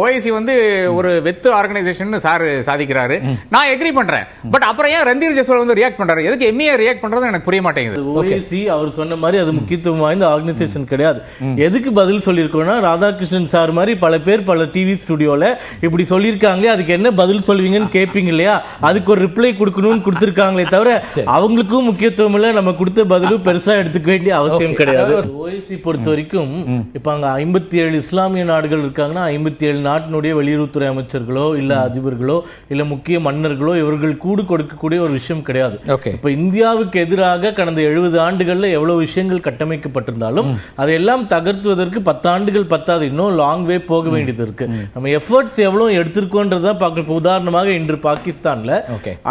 OIC வந்து ஒரு வெத்து ஆர்கனைசேஷன் சார் சாதிக்கிறாரு. நான் எக்ரி பண்றேன். பட் அப்புறம் ஏன் ரந்தீர் ஜெஸ்வால் வந்து ரியாக்ட் பண்றாரு? எதுக்கு எம்ஏ ரியாக்ட் பண்றது எனக்கு புரிய மாட்டேங்குது. ஓஏசி அவர் சொன்ன மாதிரி அது முக்கியத்துவம் வாய்ந்த ஆர்கனைசேஷன் கிடையாது. எதுக்கு பதில் சொல்லியிருக்கோம்னா ராதாகிருஷ்ணன் சார் மாதிரி பல பேர் பல டிவி ஸ்டுடியோல இப்படி சொல்லியிருக்காங்களே அதுக்கு என்ன பதில் சொல்வீங்கன்னு கேட்பீங்க இல்லையா? அதுக்கு ஒரு ரிப்ளை கொடுக்கணும்னு கொடுத்திருக்காங்களே தவிர அவங்களுக்கும் முக்கியத்துவம் இல்ல. நம்ம கொடுத்த பதிலும் பெருசா எடுத்துக்க வேண்டிய அவசியம் கிடையாது. ஓஏசி பொறுத்த வரைக்கும் இப்ப அங்க ஐம்பத்தி ஏழு இஸ்லாமிய நாடுகள் இருக்காங்கன்னா ஐம்பத்தி ஏழு நாட்டினுடைய வெளியுறவுத்துறை அமைச்சர்களோ இல்ல அதிபர்களோ இல்ல முக்கிய மன்னர்களோ இவர்கள் கூடு கொடுக்கக்கூடிய ஒரு விஷயம் கிடையாது. இப்ப இந்தியாவுக்கு எதிராக கடந்த எழுபது ஆண்டுகள்ல எவ்வளவு விஷயங்கள் கட்டமைக்கப்பட்டிருந்தாலும் அதையெல்லாம் தகர்த்துவதற்கு பத்தாண்டுகள் பத்தாது. இன்னும் லாங் வே போக வேண்டியது இருக்கு. நம்ம எஃபர்ட்ஸ் பார்க்கணும். இப்ப உதாரணமாக இன்று பாகிஸ்தான்ல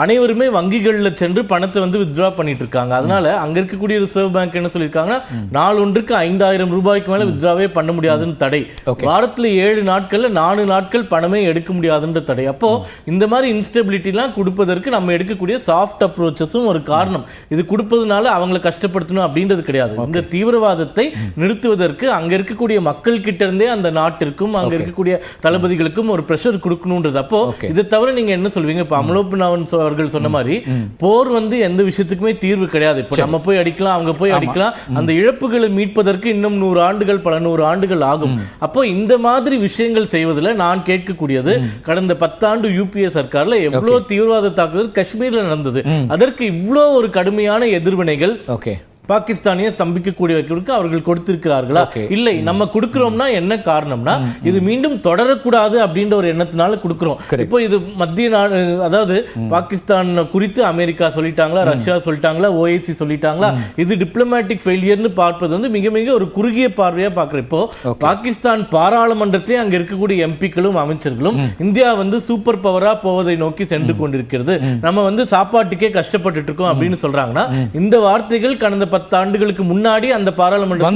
அனைவருமே வங்கிகள்ல சென்று பணத்தை வந்து வித்ட்ரா பண்ணிட்டு இருக்காங்க. அதனால அங்க இருக்கக்கூடிய ரிசர்வ் பேங்க் என்ன சொல்லிருக்காங்கன்னா நாள் ஒன்றுக்கு ஐந்தாயிரம் ரூபாய்க்கு மேல வித்ட்ராவே பண்ண முடியாதுன்னு தடை. வாரத்துல ஏழு நாட்கள்ல நாலு நாட்கள் பணமே எடுக்க முடியாதுன்ற தடை. அப்போ இந்த மாதிரி இன்ஸ்டபிலிட்டி எல்லாம் கொடுப்பதற்கு நம்ம எடுக்கக்கூடிய சாஃப்ட் அப்ரோச்சஸும் ஒரு காரணம். இது கொடுப்பதனால அவங்களை கஷ்டப்படுத்தணும் அப்படின்றது கிடையாது. இந்த தீவிரவாதத்தை நிறுத்துவதற்கு அங்க இருக்கக்கூடிய மக்கள் கிட்ட இருந்தே அந்த நாட்டிற்கும் அங்க இருக்கக்கூடிய தளபதிகளுக்கும் ஒரு பிரஷர் கொடுக்கணும்ன்றது அப்போ. இதை தவிர நீங்க என்ன சொல்வீங்க? இப்ப அமலோபனாவன் அவர்கள் சொன்ன மாதிரி போர் வந்து எந்த விஷயத்துக்குமே தீர்வு கிடையாது. இப்ப நம்ம போய் அடிக்கலாம் அவங்க போய் அடிக்கலாம். அந்த இழப்புகளை மீட்பதற்கு இன்னும் நூறு ஆண்டுகள் பல நூறு ஆண்டுகள் ஆகும். அப்போ இந்த மாதிரி விஷயங்கள் செய்வதில் நான் கேட்கக்கூடியது கடந்த பத்தாண்டு யூபிஏ சர்க்கார்ல எவ்வளவு தீவிரவாத தாக்குதல் காஷ்மீர்ல நடந்தது. அதற்கு இவ்வளோ ஒரு கடுமையான எதிர்வினைகள் ஓகே. பாகிஸ்தானிய ஸ்தம்பிக்கக்கூடியவர்களுக்கு அவர்கள் கொடுத்திருக்கிறார்களா. இல்லை நம்ம கொடுக்கிறோம்னா என்ன காரணம்னா இது மீண்டும் தொடரக்கூடாது அப்படின்ற ஒரு எண்ணத்தினால கொடுக்கிறோம். இப்போ இது மத்திய அதாவது பாகிஸ்தான் குறித்து அமெரிக்கா சொல்லிட்டாங்களா ரஷ்யா சொல்லிட்டாங்களா ஓஏசி சொல்லிட்டாங்களா இது டிப்ளமேட்டிக் ஃபெயிலியர்னு பார்ப்பது வந்து மிக மிக ஒரு குறுகிய பார்வையா பார்க்கிறேன் இப்போ பாகிஸ்தான் பாராளுமன்றத்திலே அங்க இருக்கக்கூடிய எம்பிக்களும் அமைச்சர்களும் இந்தியா வந்து சூப்பர் பவரா போவதை நோக்கி சென்று கொண்டிருக்கிறது. நம்ம வந்து சாப்பாட்டுக்கே கஷ்டப்பட்டுட்டு இருக்கோம் அப்படின்னு சொல்றாங்கன்னா இந்த வார்த்தைகள் கடந்த பத்து ஆண்டுகளுக்கு முன்னாடி அந்த பாராளுமன்றத்தில்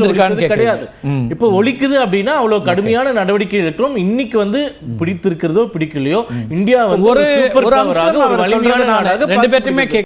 கிடையாது. இப்போ ஒலிக்குது அப்படின்னா அவ்வளவு கடுமையான நடவடிக்கை இருக்கிறோம் இன்னைக்கு வந்து பிடித்திருக்கிறதோ பிடிக்கலையோ இந்தியா வந்து ஒரு வலிமையான நாடாக ரெண்டு பார்க்கப்படுகிறது.